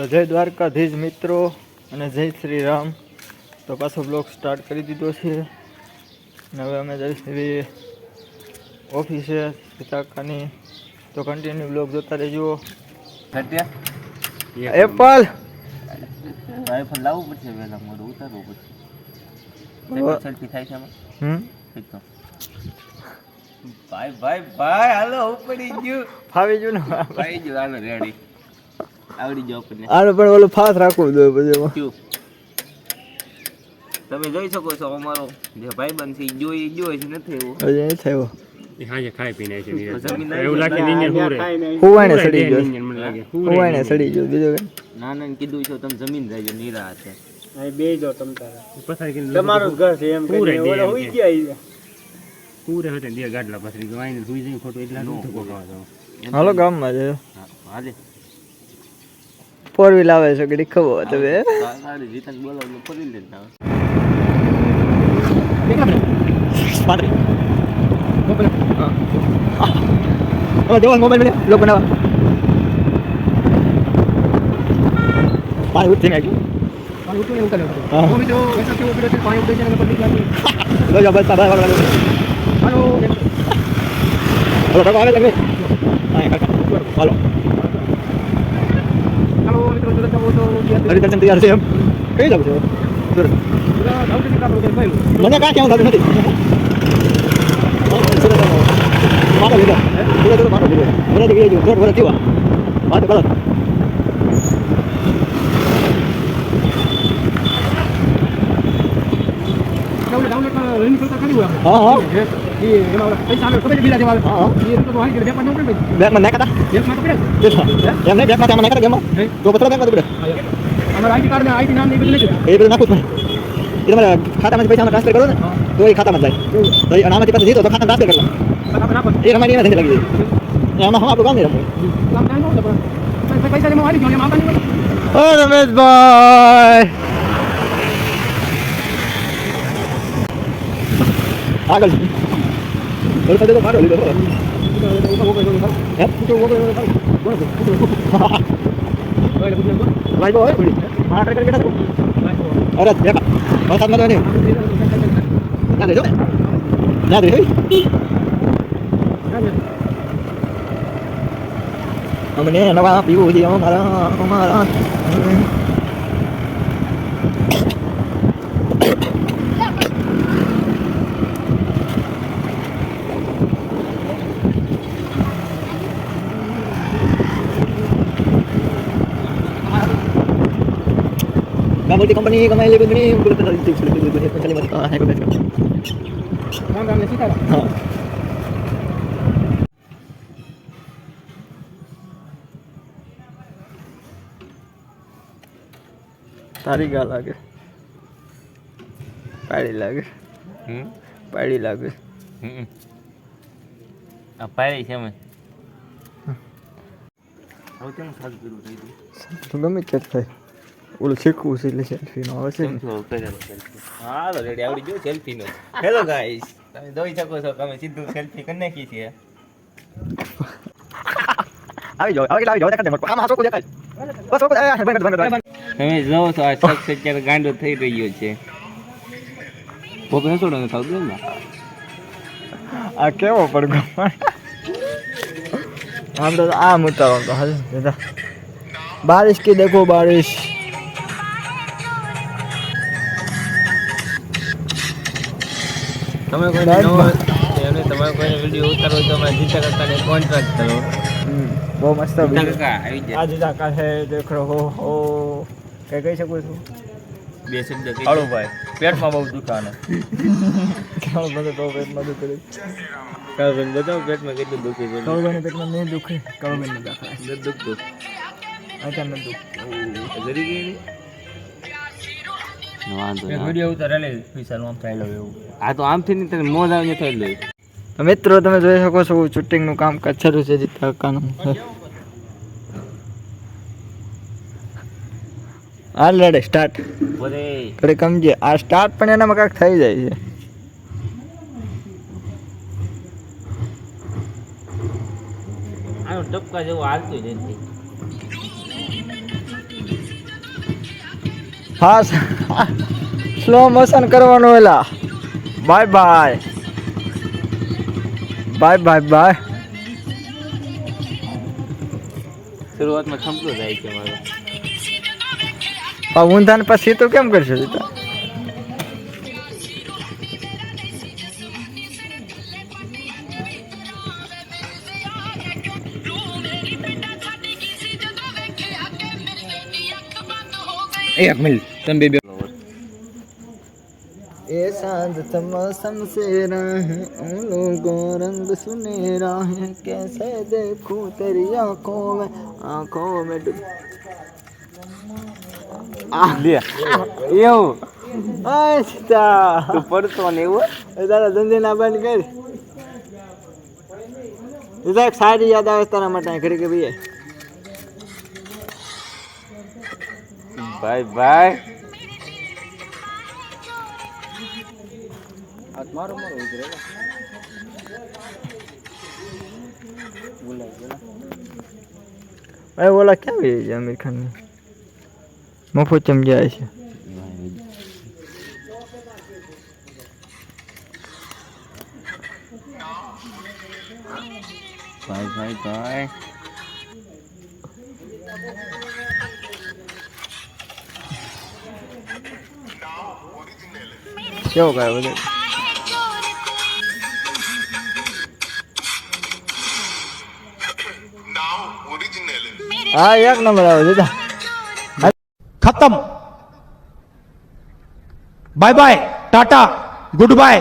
તો જય દ્વારકાધીશ મિત્રો અને જય શ્રી રામ તો પાછો બ્લોગ સ્ટાર્ટ કરી દીધો છે. અને હવે અમે જઈશું ઓફિસે સીતાકાની તો કન્ટિન્યુ બ્લોગ જોતા રહેજો. એપલ આઈફોન લાવવું પડશે પહેલાં મોડું ઉતારવું પડશે. સેલ્ફી થાય છે આમાં? ભાઈ ભાઈ ભાઈ હાલો ઉપડી ગયું. ફાવી ગયું ને? ભાઈ ગયું હાલો રેડી આવડી જાવ આપણને. આનું પણ ઓલો ફાસ રાખવું જોઈએ પછી એમાં. તમે જોઈ શકો છો અમારો જે ભાઈબંધ છે જોઈ જોઈ છે નથી એવો. હજી નહીં થયો. હાજે ખાઈ પીને છે એવું લાગે નીંદર હુરે. હુવાઈને સડી ગયો. નીંદર મને લાગે. હુવાઈને સડી ગયો. બીજું કઈ? નાના કીધું છે તમે જમીન જાય નિરા છે પથારી કરીને તમારું ઘર છે એમ પૂરે કરીને દે ઓલો એમ હુઈ કે. ગયા પૂરે હતા ને ગાડલા પથરી. ગવાઈને સુઈ જઈને ખોટું એટલા નું ધક્કો ખાવા જાવ હાલો ગામમાં જજો. હાલે. ફોર વ્હીલ આવે છે ઘડી ખબર તમે તારી કાકા આવે તમે હાલો હરિદર્શન તૈયાર છે એમ કઈ જવું છે સુરત મને કાંઈ ક્યાં થતું નથી સુરત મારો લીધો સુરત મારો લીધો મને તો કહેજો દોઢ વર્ષ થયું વાત કરો હા હા. હા હા. બેંકમાં નાખતા એમ નહીં બેંકમાં ત્યાં નાખતા ગેમમાં? તો પત્ર બેંકમાં પડે એ બધું નાખું જ એ તમારા ખાતામાંથી પૈસા ટ્રાન્સફર કરો ને તો એ ખાતામાં જાય. તો એ આનામાંથી પાછું જીતો તો ખાતામાં ટ્રાન્સફર કરવા એ રમાડી એના ધંધે લાગી જાય. એમાં હું આપણું કામ નહીં રમવું? ઓ રમેશભાઈ આગળ બોલ તો તો મારો લીધો હે ભાઈ બોય મારા ટ્રેકર બેઠા અરે દેખા વરસાદમાં તો નહીં ના દેજો ના દેજો અમને નવા પીવું છે અમારા અમારા Gak multi company kami lebih ini belum tentu itu sudah lebih banyak kali mati ah hebat hebat. હા. તારી ગા લાગે પાડી લાગે પાડી લાગે આ પાડી છે મેં હવે કેમ સાદ કર્યું ગમે તે થાય ઓલું શીખવું છે એટલે સેલ્ફી નો. આવે છે હા રેડી આવડી ગયો સેલ્ફી નો હેલો ગાઈસ તમે જોઈ શકો છો તમે સીધું સેલ્ફી કરી નાખી છે. આવી ગાંડો થઈ રહ્યો છે. આ કેવો પડગો આમ તો આમ ઉતારો બારિશ કે દેખો બારિશ. તમે કોઈ નવો એનો તમે કોઈ વીડિયો ઉતારો તો અમારે જીતા કાકાને કોન્ટ્રાક્ટ કરો. બહુ મસ્ત આ જીતા કાકા દેખરો હો હો. કે કહી શકું છું? બે શબ્દ કહી હાલો ભાઈ પેટમાં બહુ દુખાન હાલો બધો તો પેટમાં દુખે કાળુબેન બતાવો પેટમાં કેટલું દુખે છે? કાળુબેન પેટમાં નહીં દુખે. કાળુબેન નહીં દુખે દુખ દુખ આચા ન દુખ. જરી ગઈ વાંધો વીડિયો ઉતારે લે વિશાલ આમ ચાલ્યો એવું. આ તો આમથી નહીં તને મોજ આવીને થઈ લઈ. તો મિત્રો તમે જોઈ શકો છો શૂટિંગનું કામ શરૂ છે જીતા કાકાનું. હાલ લડે સ્ટાર્ટ થોડી સમજે આ સ્ટાર્ટ પણ એનામાં કાંઈક થઈ જાય છે. આનું ટપકા જેવું હાલતું જ નથી. હા સ્લો મોશન કરવાનું એલા bye bye bye bye bye શરૂઆતમાં થંભલો જાય છે મારો. ઊંધાને પછી તો કેમ કરશો સીતા એક મિનિટ તમે બે ये साँझ मौसम से राह उन लोगों रंग सुनेरा है कैसे देखूं तेरी आंखों में आंखों में डूब લે એવું अच्छा તું પડતો ને એવું એ તારા ધંધે ના બંધ કર એ તો એક સારી યાદ આવે છે તારા માટે ઘડી કે ભાઈ બાય બાય મારો મારો ઉતરે અરે ઓલા ક્યાં આવી છે આમિર ખાન મફત ચમ જાય છે બાય બાય બાય કેવો કાય બધું હા એક નંબર આવે છે. ખતમ. Bye bye tata goodbye